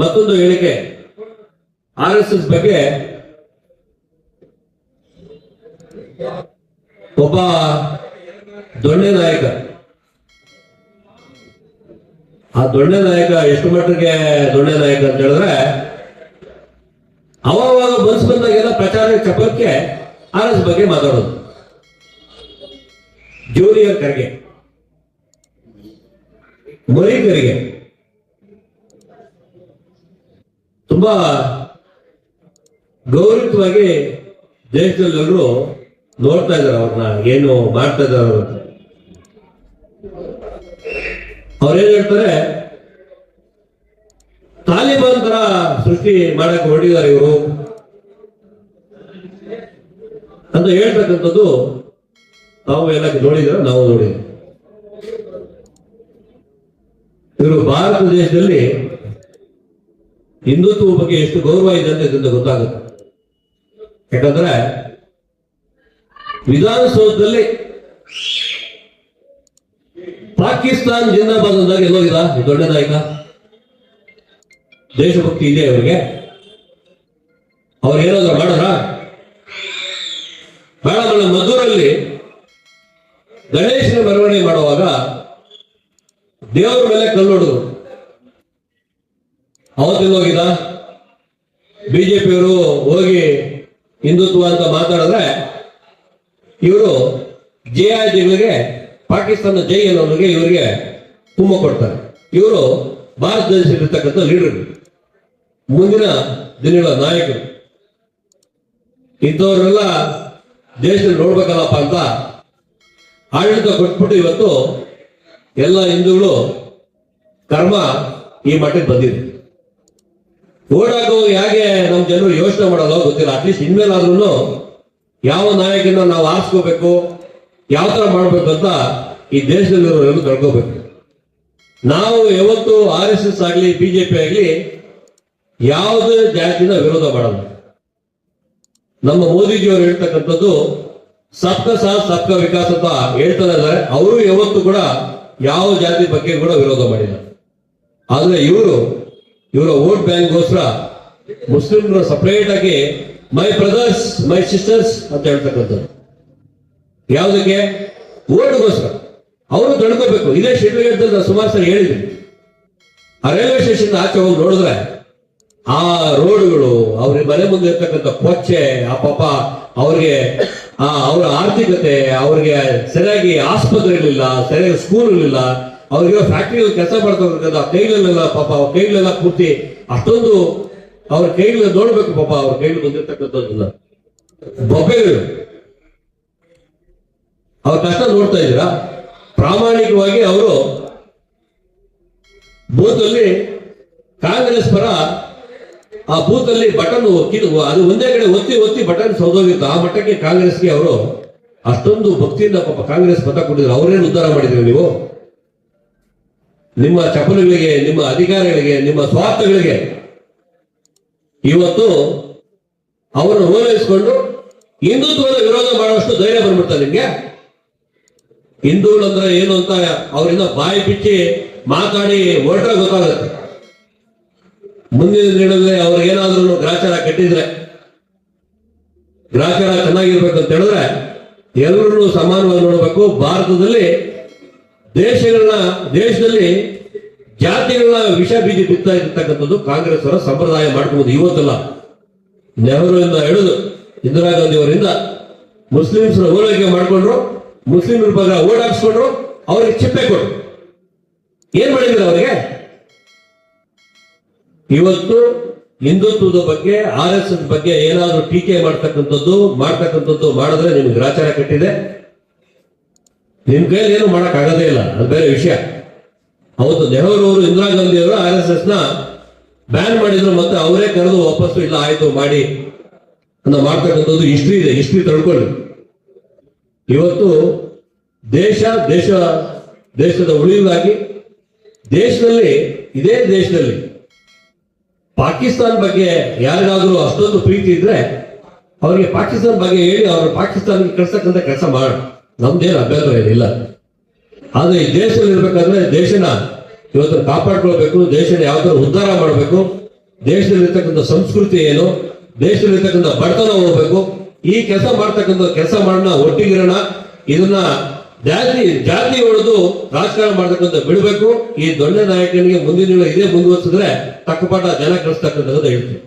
ಮತ್ತೊಂದು ಹೇಳಿಕೆ. R S S ಬಗ್ಗೆ ಒಬ್ಬ ದೊಣ್ಣೆ ನಾಯಕ. ಆ ದೊಣ್ಣೆ ನಾಯಕ ಎಷ್ಟು ಮಟ್ಟಿಗೆ ದೊಣ್ಣೆ ನಾಯಕ ಅಂತ ಹೇಳಿದ್ರೆ ಅವಾಗ ಮನ್ಸು ಬಂದಾಗೆಲ್ಲ ಪ್ರಚಾರ ಚಪಕ್ಕೆ ಆರ್ ಎಸ್ ಬಗ್ಗೆ ಮಾತಾಡೋದು. ಜೂನಿಯರ್ ಕರಿಗೆ ಮರಿ ಕರಿಗೆ ತುಂಬಾ ಗೌರವವಾಗಿ ದೇಶದಲ್ಲೆಲ್ಲರೂ ನೋಡ್ತಾ ಇದ್ದಾರೆ ಅವ್ರನ್ನ, ಏನು ಮಾಡ್ತಾ ಇದ್ದಾರೆ ಅವ್ರು. ಅವ್ರೇನ್ ಹೇಳ್ತಾರೆ? ತಾಲಿಬಾನ್ ತರ ಸೃಷ್ಟಿ ಮಾಡಕ್ಕೆ ಹೊರಟಿದ್ದಾರೆ ಇವರು. ಅಂತ ಹೇಳ್ತಕ್ಕಂಥದ್ದು ತಾವು ಎಲ್ಲ ನೋಡಿದ್ರೆ? ನಾವು ನೋಡಿದ್ವಿ. ಇವರು ಭಾರತ ದೇಶದಲ್ಲಿ ಹಿಂದುತ್ವ ಬಗ್ಗೆ ಎಷ್ಟು ಗೌರವ ಇದೆ ಅಂತ ಇದರಿಂದ ಗೊತ್ತಾಗುತ್ತೆ. ಯಾಕಂದ್ರೆ ವಿಧಾನಸೌಧದಲ್ಲಿ ಪಾಕಿಸ್ತಾನ್ ಜಿಂದಾಬಾದ್ ಅಂದಾಗ ಎಲ್ಲೋಗಿಲ್ಲ ನಾಯಕ? ದೇಶಭಕ್ತಿ ಇದೆ ಅವರಿಗೆ. ಅವ್ರು ಏನಾದ್ರು ಮಾಡೋಣ ಬೇಡ ಮಧುರಲ್ಲಿ ಗಣೇಶನ ಮೆರವಣಿಗೆ ಮಾಡುವಾಗ ದೇವರ ಮೇಲೆ ಕಲ್ಲು ಹೊಡೆದ್ರು. ಅವತ್ತಿಲ್ಲ ಹೋಗಿದ ಬಿಜೆಪಿಯವರು ಹೋಗಿ ಹಿಂದುತ್ವ ಅಂತ ಮಾತಾಡಿದ್ರೆ ಇವರು ಜೆ ಜಿಗಳಿಗೆ ಪಾಕಿಸ್ತಾನ ಜೈ ಅನ್ನೋರಿಗೆ ಇವರಿಗೆ ತುಂಬ ಕೊಡ್ತಾರೆ. ಇವರು ಭಾರತ ದೇಶದಲ್ಲಿರ್ತಕ್ಕಂಥ ಲೀಡರ್ ಮುಂದಿನ ದಿನಗಳ ನಾಯಕರು. ಇಂಥವ್ರನ್ನೆಲ್ಲ ದೇಶದಲ್ಲಿ ನೋಡ್ಬೇಕಲ್ಲಪ್ಪ ಅಂತ ಆಡಳಿತ ಕೊಟ್ಬಿಟ್ಟು ಇವತ್ತು ಎಲ್ಲ ಹಿಂದೂಗಳು ಕರ್ಮ ಈ ಮಟ್ಟಕ್ಕೆ ಬಂದಿದೆ. ಓಡಾಕೋ ಹೇಗೆ ನಮ್ಮ ಜನರು ಯೋಚನೆ ಮಾಡೋದೋ ಗೊತ್ತಿಲ್ಲ. ಅಟ್ಲೀಸ್ಟ್ ಇನ್ಮೇಲಾದ್ರೂ ಯಾವ ನಾಯಕನ ನಾವು ಆರಿಸ್ಕೋಬೇಕು, ಯಾವ ತರ ಮಾಡ್ಬೇಕು ಅಂತ ಈ ದೇಶದಲ್ಲಿರೋರೆಲ್ಲ ತಿಳ್ಕೋಬೇಕು. ನಾವು ಯಾವತ್ತು ಆರ್ ಎಸ್ ಎಸ್ ಆಗ್ಲಿ ಬಿಜೆಪಿ ಆಗ್ಲಿ ಯಾವುದೇ ಜಾತಿನ ವಿರೋಧ ಮಾಡಲ್ಲ. ನಮ್ಮ ಮೋದಿಜಿಯವರು ಹೇಳ್ತಕ್ಕಂಥದ್ದು ಸಪ್ತ ಸಾಥ್ ಸಪ್ತ ವಿಕಾಸ್ ಅಂತ ಹೇಳ್ತಾ ಇದ್ದಾರೆ. ಅವರು ಯಾವತ್ತು ಕೂಡ ಯಾವ ಜಾತಿ ಬಗ್ಗೆ ಕೂಡ ವಿರೋಧ ಮಾಡಿಲ್ಲ. ಆದ್ರೆ ಇವರು ಇವರ ವೋಟ್ ಬ್ಯಾಂಕ್ಗೋಸ್ಕರ ಮುಸ್ಲಿಮ್ರ ಸಪರೇಟ್ ಆಗಿ ಮೈ ಬ್ರದರ್ಸ್ ಮೈ ಸಿಸ್ಟರ್ಸ್ ಅಂತ ಹೇಳ್ತಕ್ಕಂಥದ್ದು ಯಾವುದಕ್ಕೆ? ಓಟ್ಗೋಸ್ಕರ. ಅವರು ತಡ್ಕೋಬೇಕು. ಇದೇ ನಾನು ಸುಮಾರು ಸರಿ ಹೇಳಿದ್ದೀನಿ ಆ ರೈಲ್ವೆ ಸ್ಟೇಷನ್ ಆಚೆ ಹೋಗಿ ನೋಡಿದ್ರೆ ಆ ರೋಡ್ಗಳು, ಅವ್ರ ಮನೆ ಮುಂದೆ ಇರ್ತಕ್ಕಂಥ ಕೊಚ್ಚೆ, ಆ ಪಾಪ ಅವ್ರಿಗೆ ಅವರ ಆರ್ಥಿಕತೆ, ಅವ್ರಿಗೆ ಸರಿಯಾಗಿ ಆಸ್ಪತ್ರೆ ಇರಲಿಲ್ಲ, ಸರಿಯಾಗಿ ಸ್ಕೂಲ್ ಇರಲಿಲ್ಲ ಅವ್ರಿಗೆ ಫ್ಯಾಕ್ಟ್ರಿಯಲ್ಲಿ ಕೆಲಸ ಬರ್ತಾರೆ ಆ ಕೈಲೆಲ್ಲ ಪಾಪ ಅವ್ರ ಕೈಗಳೆಲ್ಲ ಪೂರ್ತಿ ಅಷ್ಟೊಂದು ಅವ್ರ ಕೈಗಳ ನೋಡ್ಬೇಕು ಪಾಪ ಅವ್ರ ಕೈಗಳು ಬಂದಿರ್ತಕ್ಕಂಥದ್ದನ್ನ ಬೊಬ್ಬೆಗಳು ಅವ್ರ ಕಷ್ಟ ನೋಡ್ತಾ ಇದ್ದೀರಾ? ಪ್ರಾಮಾಣಿಕವಾಗಿ ಅವರು ಬೂತ್ ಕಾಂಗ್ರೆಸ್ ಪರ ಆ ಬೂತ್ ಬಟನ್ ಒತ್ತಿದ್ದು ಅದು ಒಂದೇ ಕಡೆ ಒತ್ತಿ ಒತ್ತಿ ಬಟನ್ ಸೌದೋಗಿತ್ತು. ಆ ಮಟ್ಟಕ್ಕೆ ಕಾಂಗ್ರೆಸ್ಗೆ ಅವರು ಅಷ್ಟೊಂದು ಭಕ್ತಿಯಿಂದ ಪಾಪ ಕಾಂಗ್ರೆಸ್ ಮತ ಕೊಟ್ಟಿದ್ರು. ಅವರೇನು ಉದ್ಧಾರ ಮಾಡಿದ್ರಿ ನೀವು? ನಿಮ್ಮ ಚಪಲುಗಳಿಗೆ, ನಿಮ್ಮ ಅಧಿಕಾರಿಗಳಿಗೆ, ನಿಮ್ಮ ಸ್ವಾರ್ಥಗಳಿಗೆ ಇವತ್ತು ಅವರನ್ನು ಓಲೈಸಿಕೊಂಡು ಹಿಂದುತ್ವದ ವಿರೋಧ ಮಾಡುವಷ್ಟು ಧೈರ್ಯ ಬಂದ್ಬಿಡ್ತಾರೆ ನಿಮ್ಗೆ? ಹಿಂದೂಗಳಂದ್ರೆ ಏನು ಅಂತ ಅವರಿಂದ ಬಾಯಿ ಬಿಚ್ಚಿ ಮಾತಾಡಿ ಹೊರಟ ಗೊತ್ತಾಗುತ್ತೆ. ಮುಂದಿನ ದಿನದಲ್ಲಿ ಅವ್ರು ಏನಾದ್ರೂ ಗ್ರಾಚಾರ ಕಟ್ಟಿದ್ರೆ, ಗ್ರಾಚಾರ ಚೆನ್ನಾಗಿರ್ಬೇಕು ಅಂತ ಹೇಳಿದ್ರೆ ಎಲ್ಲರನ್ನೂ ಸಮಾನವಾಗಿ ನೋಡಬೇಕು. ಭಾರತದಲ್ಲಿ ದೇಶಗಳನ್ನ, ದೇಶದಲ್ಲಿ ಜಾತಿಗಳನ್ನ ವಿಷ ಬೀಜ ಬಿತ್ತಾ ಇರತಕ್ಕಂಥದ್ದು ಕಾಂಗ್ರೆಸ್ ಅವರ ಸಂಪ್ರದಾಯ ಮಾಡ್ಕೊಂಡು ಇವತ್ತಲ್ಲ ನೆಹರುವಿಂದ ಹಿಡಿದು ಇಂದಿರಾ ಗಾಂಧಿ ಅವರಿಂದ ಮುಸ್ಲಿಮ್ಸ್ನ ಓಲೈಕೆ ಮಾಡಿಕೊಂಡ್ರು ಮುಸ್ಲಿಮರ ಬಗ್ಗೆ ಓಟ್ ಹಾಕ್ಸ್ಕೊಂಡ್ರು, ಅವ್ರಿಗೆ ಚಿಪ್ಪೆ ಕೊಟ್ರು. ಏನ್ ಮಾಡಿದ್ರು ಅವರಿಗೆ? ಇವತ್ತು ಹಿಂದುತ್ವದ ಬಗ್ಗೆ, ಆರ್ ಬಗ್ಗೆ ಏನಾದರೂ ಟೀಕೆ ಮಾಡ್ತಕ್ಕಂಥದ್ದು ಮಾಡ್ತಕ್ಕಂಥದ್ದು ಮಾಡಿದ್ರೆ ನಿಮ್ಗೆ ಗ್ರಾಚಾರ ಕಟ್ಟಿದೆ. ನಿಮ್ ಕೈಯಲ್ಲಿ ಏನು ಮಾಡಕ್ ಆಗೋದೇ ಇಲ್ಲ. ಅದು ಬೇರೆ ವಿಷಯ. ಅವತ್ತು ನೆಹರು ಅವರು ಇಂದಿರಾ ಗಾಂಧಿ ಅವರು ಆರ್ ಎಸ್ ಎಸ್ನ ಬ್ಯಾನ್ ಮಾಡಿದ್ರು ಮತ್ತೆ ಅವರೇ ಕರೆದು ವಾಪಸ್ಸು ಇಲ್ಲ, ಆಯ್ತು, ಮಾಡಿ ಅಂತ ಮಾಡ್ತಕ್ಕಂಥದ್ದು ಹಿಸ್ಟ್ರಿ ಇದೆ. ಹಿಸ್ಟ್ರಿ ತಡ್ಕೊಳ್ಳಿ ಇವತ್ತು ದೇಶ ದೇಶ, ದೇಶದ ಉಳಿವಾಗಿ ದೇಶದಲ್ಲಿ, ಇದೇ ದೇಶದಲ್ಲಿ ಪಾಕಿಸ್ತಾನ ಬಗ್ಗೆ ಯಾರಿಗಾದ್ರೂ ಅಷ್ಟೊಂದು ಪ್ರೀತಿ ಇದ್ರೆ, ಅವರಿಗೆ ಪಾಕಿಸ್ತಾನ ಬಗ್ಗೆ ಹೇಳಿ, ಅವರು ಪಾಕಿಸ್ತಾನಕ್ಕೆ ಕಳ್ಸಕ್ಕಂತ ಕೆಲಸ ಮಾಡ ನಮ್ದೇನು ಅಭ್ಯಂತರ ಏನಿಲ್ಲ ಆದ್ರೆ ಈ ದೇಶದಲ್ಲಿ ಇರ್ಬೇಕಾದ್ರೆ ದೇಶನ ಇವತ್ತು ಕಾಪಾಡ್ಕೊಳ್ಬೇಕು, ದೇಶನ ಯಾವ ಥರ ಉದ್ಧಾರ ಮಾಡಬೇಕು ದೇಶದಲ್ಲಿರ್ತಕ್ಕಂಥ ಸಂಸ್ಕೃತಿ ಏನು ದೇಶದಲ್ಲಿರ್ತಕ್ಕಂಥ ಬಡತನ ಹೋಗ್ಬೇಕು, ಈ ಕೆಲಸ ಮಾಡ್ತಕ್ಕಂಥ ಕೆಲಸ ಮಾಡೋಣ ಒಟ್ಟಿಗಿರೋಣ, ಇದನ್ನ ಜಾತಿ ಜಾತಿ ಹೊಡೆದು ರಾಜಕಾರಣ ಮಾಡ್ತಕ್ಕಂಥ ಬಿಡಬೇಕು. ಈ ದೊಡ್ಡ ನಾಯಕನಿಗೆ ಮುಂದಿನ ದಿನ ಇದೇ ಮುಂದುವರಿಸಿದ್ರೆ ತಕ್ಕಪಾಠ ಜನ ಕಳಿಸ್ತಕ್ಕಂಥದ್ದು ಹೇಳ್ತೀನಿ.